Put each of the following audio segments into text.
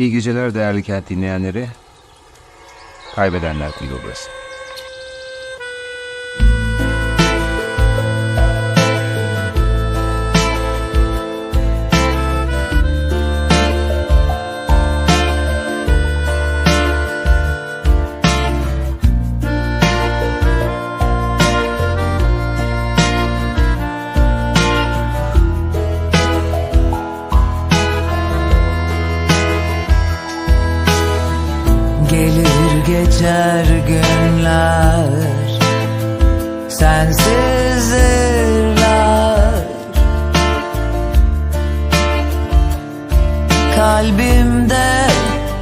İyi geceler değerli kent dinleyenleri. Kaybedenler Kulübü geçer günler. Sensizdirler Kalbimde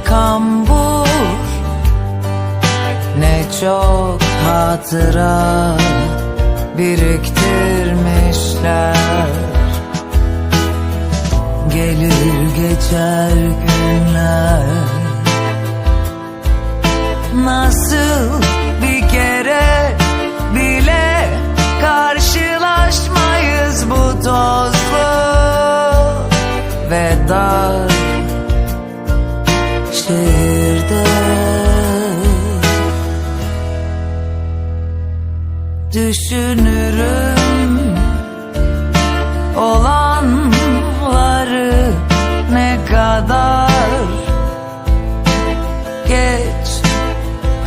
kambur Ne çok hatıra biriktirmişler Nasıl bir kere bile karşılaşmayız bu tozlu ve dar şehirde. Düşünürüm olanları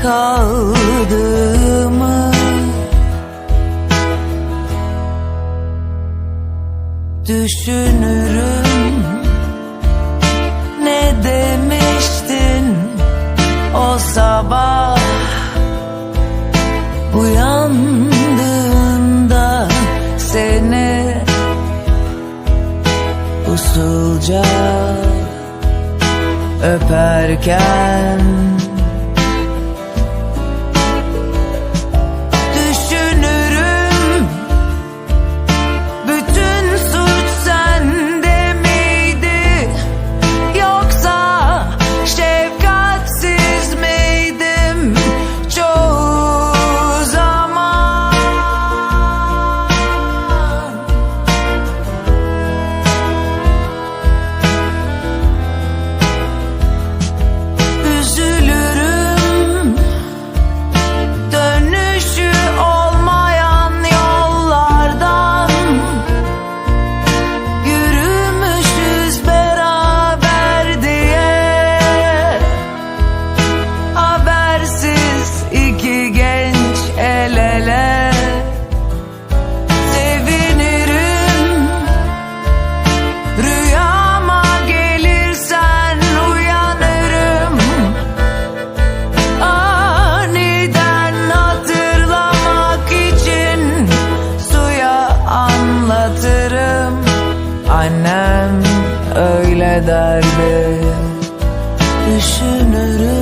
kaldığımı. Düşünürüm ne demiştin o sabah? Uyandığında seni usulca öperken Annem öyle derdi. Düşünürüm